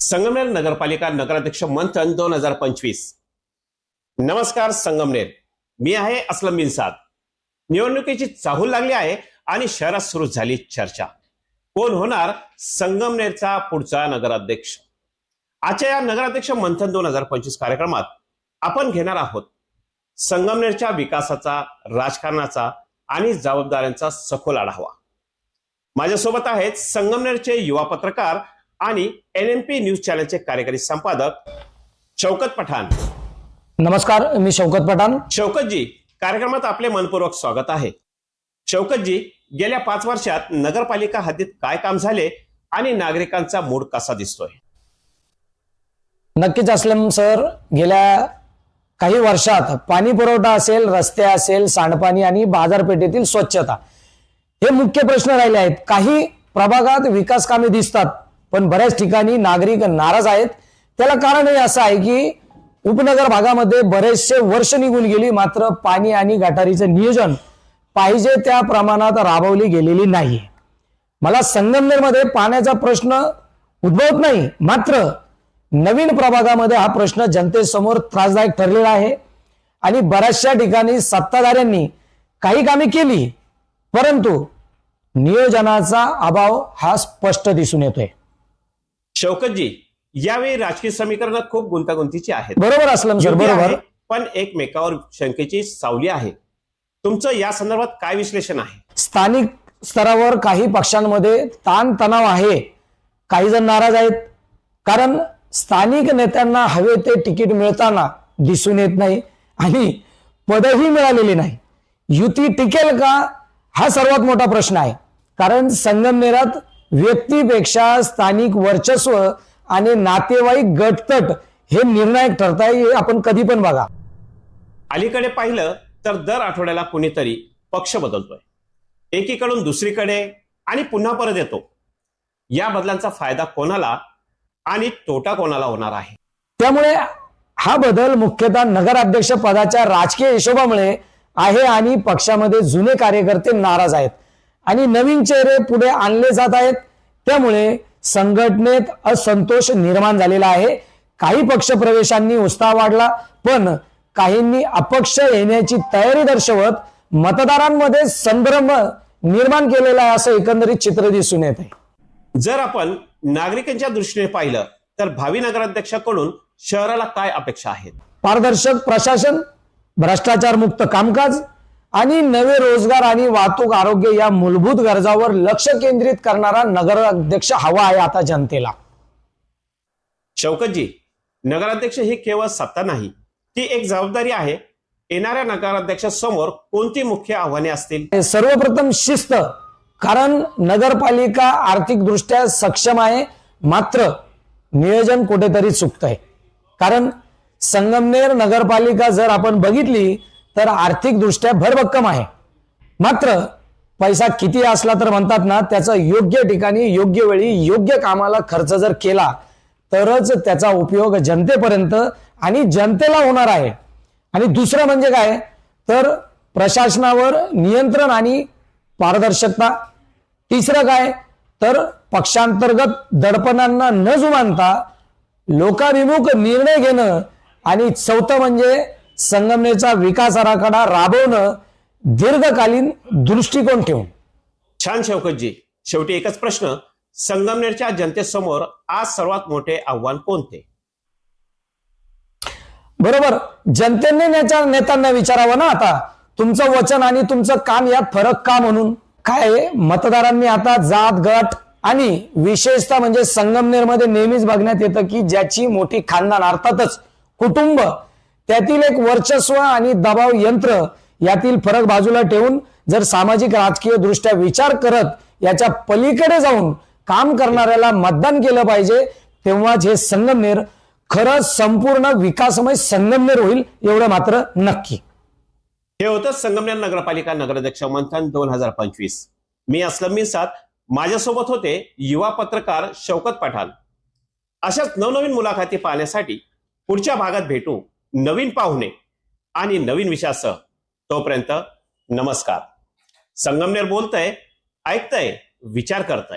संगमनेर नगरपालिका नगराध्यक्ष मंथन दोन हजार पंचवीस. नमस्कार संगमनेर. मी आहे असलम बिनसाद निवडणुकीची चाहूल लागली आहे आणि शहरात सुरू झाली चर्चा. कोण होणार संगमनेरचा पुढचा नगराध्यक्ष? आजच्या या नगराध्यक्ष मंथन दोन हजार पंचवीस कार्यक्रमात आपण घेणार आहोत संगमनेरच्या विकासाचा राजकारणाचा आणि जबाबदाऱ्यांचा सखोल आढावा. माझ्यासोबत आहेत संगमनेरचे युवा पत्रकार आणि एन एम पी न्यूज चॅनलचे कार्यकारी संपादक शौकत पठाण. नमस्कार मी शौकत पठाण. शौकतजी कार्यक्रमात आपले मनपूर्वक स्वागत आहे. शौकतजी गेल्या पाच वर्षात नगरपालिका हद्दीत काय काम झाले आणि नागरिकांचा मूड कसा दिसतोय? नक्कीच असलम सर. गेल्या काही वर्षात पाणी पुरवठा असेल रस्ते असेल सांडपाणी आणि बाजारपेठेतील स्वच्छता हे मुख्य प्रश्न राहिले आहेत. काही प्रभागात विकास कामे दिसतात. पण बऱ्याच ठिकाणी नागरिक नाराज आहेत. त्याला कारण हे असं आहे की उपनगर भागामध्ये बरेचसे वर्ष निघून गेली मात्र पाणी आणि गटारीचं नियोजन पाहिजे त्या प्रमाणात राबवली गेलेली नाही. मला संगमनेरमध्ये पाण्याचा प्रश्न उद्भवत नाही मात्र नवीन प्रभागामध्ये हा प्रश्न जनतेसमोर त्रासदायक ठरलेला आहे. आणि बऱ्याचशा ठिकाणी सत्ताधाऱ्यांनी काही कामे केली परंतु नियोजनाचा अभाव हा स्पष्ट दिसून येतोय. शौकतजी यावेळी राजकीय समीकरणं खूप गुंतागुंतीची आहेत. बरोबर असलं सर बरोबर. पण एकमेकावर शंकेची सावली आहे. तुमचं या संदर्भात काय विश्लेषण आहे? स्थानिक स्तरावर काही पक्षांमध्ये ताण तणाव आहे. काही जण नाराज आहेत. कारण स्थानिक नेत्यांना हवे ते तिकीट मिळताना दिसून येत नाही आणि पदही मिळालेली नाही. युती टिकेल का? हा सर्वात मोठा प्रश्न आहे. कारण संगमनेरात व्यक्तीपेक्षा स्थानिक वर्चस्व आणि नातेवाईक गटतट हे निर्णायक ठरताय हे आपण कधी पण बघा. अलीकडे पाहिलं तर दर आठवड्याला कुणीतरी पक्ष बदलतोय. एकीकडून दुसरीकडे आणि पुन्हा परत येतो. या बदलांचा फायदा कोणाला आणि तोटा कोणाला होणार आहे? त्यामुळे हा बदल मुख्यतः नगराध्यक्ष पदाच्या राजकीय हिशोबामुळे आहे आणि पक्षामध्ये जुने कार्यकर्ते नाराज आहेत. आणि नवीन चेहरे पुढे आणले जात आहेत. त्यामुळे संघटनेत असंतोष निर्माण झालेला आहे. काही पक्ष प्रवेशांनी उत्साह वाढला पण काहींनी अपक्ष येण्याची तयारी दर्शवत मतदारांमध्ये संभ्रम निर्माण केलेला आहे असं एकंदरीत चित्र दिसून येत आहे. जर आपण नागरिकांच्या दृष्टीने पाहिलं तर भावी नगराध्यक्षाकडून शहराला काय अपेक्षा आहेत? पारदर्शक प्रशासन भ्रष्टाचार मुक्त कामकाज आणि नवे रोजगार आणि वाहतूक आरोग्य या मूलभूत गरजावर लक्ष केंद्रित करणारा नगराध्यक्ष हवा आहे आता जनतेला. शौकतजी नगराध्यक्ष ही केवळ सत्ता नाही ती एक जबाबदारी आहे. येणाऱ्या नगराध्यक्षासमोर कोणती मुख्य आव्हाने असतील? सर्वप्रथम शिस्त कारण नगरपालिका आर्थिकदृष्ट्या सक्षम आहे मात्र नियोजन कुठेतरी चुकत आहे कारण संगमनेर नगरपालिका जर आपण बघितली तर आर्थिकदृष्ट्या भरभक्कम आहे. मात्र पैसा किती असला तर म्हणतात ना त्याचा योग्य ठिकाणी योग्य वेळी योग्य कामाला खर्च जर केला तरच त्याचा उपयोग जनतेपर्यंत आणि जनतेला होणार आहे. आणि दुसरं म्हणजे काय? तर प्रशासनावर नियंत्रण आणि पारदर्शकता. तिसरं काय? तर पक्षांतर्गत दडपणांना न जुमानता लोकाभिमुख निर्णय घेणं आणि चौथं म्हणजे संगमनेरचा विकास आराखडा राबवणं दीर्घकालीन दृष्टिकोन ठेवून. छान शौकतजी शेवटी एकच प्रश्न. संगमनेरच्या जनतेसमोर आज सर्वात मोठे आव्हान कोणते? बरोबर. जनतेने नेत्या नेत्यांना विचारावं ना आता. तुमचं वचन आणि तुमचं काम यात फरक का म्हणून? काय आहे? मतदारांनी आता जात गट आणि विशेषतः म्हणजे संगमनेरमध्ये नेहमीच बघण्यात येतं की ज्याची मोठी खानदान अर्थातच कुटुंब त्यातील एक वर्चस्व आणि दबाव यंत्र यातील फरक बाजूला ठेवून जर सामाजिक राजकीय दृष्ट्या विचार करत याच्या पलीकडे जाऊन काम करणाऱ्याला मतदान केलं पाहिजे तेव्हाच हे संगमनेर खरं संपूर्ण विकासमय संगमनेर होईल एवढं मात्र नक्की. हे होतं संगमनेर नगरपालिका नगराध्यक्ष मंथन दोन हजार पंचवीस. मी असलम मिसात माझ्यासोबत होते युवा पत्रकार शौकत पठाण. अशाच नवनवीन मुलाखती पाहण्यासाठी पुढच्या भागात भेटू. नवीन पाहुणे आणि नवीन विषयासह. तोपर्यंत नमस्कार. संगमनेर बोलतय ऐकतय विचार करतय.